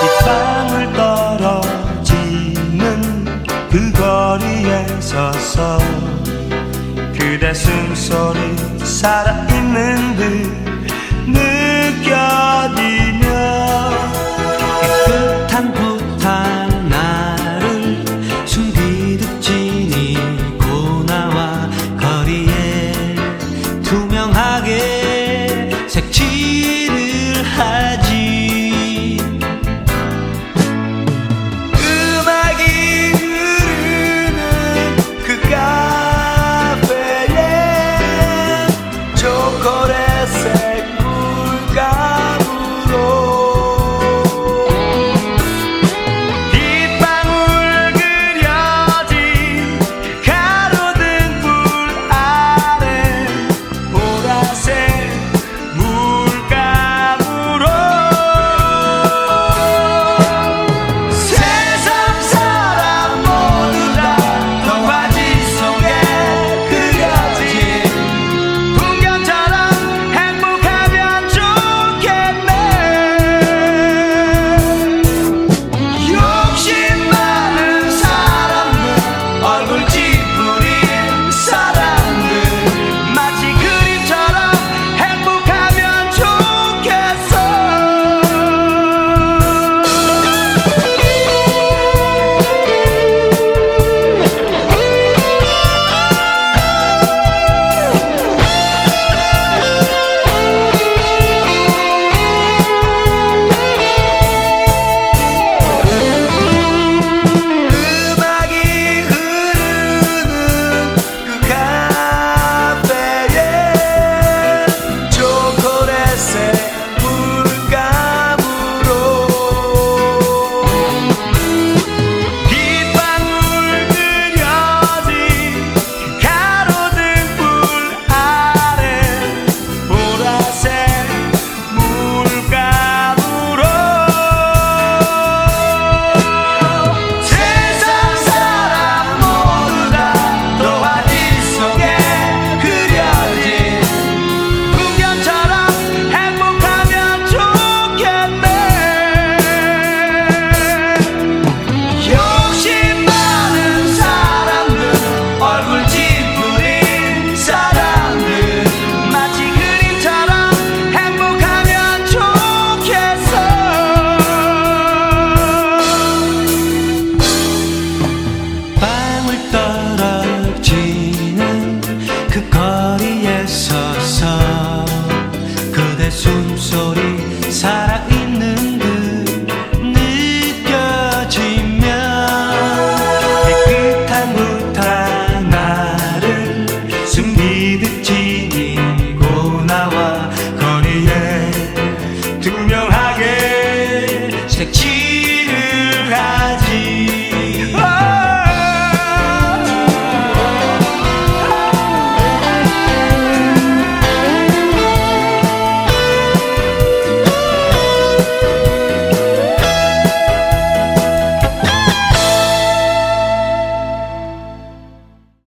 빗방울 떨어지는 그 거리에 서서 그대 숨소리 살아있는 듯 느껴지 거리에 서서 그대 숨소리 살아있는 듯 느껴지면 깨끗한 물 하나를 숨기듯 지니고 나와 거리에 투명하게 색칠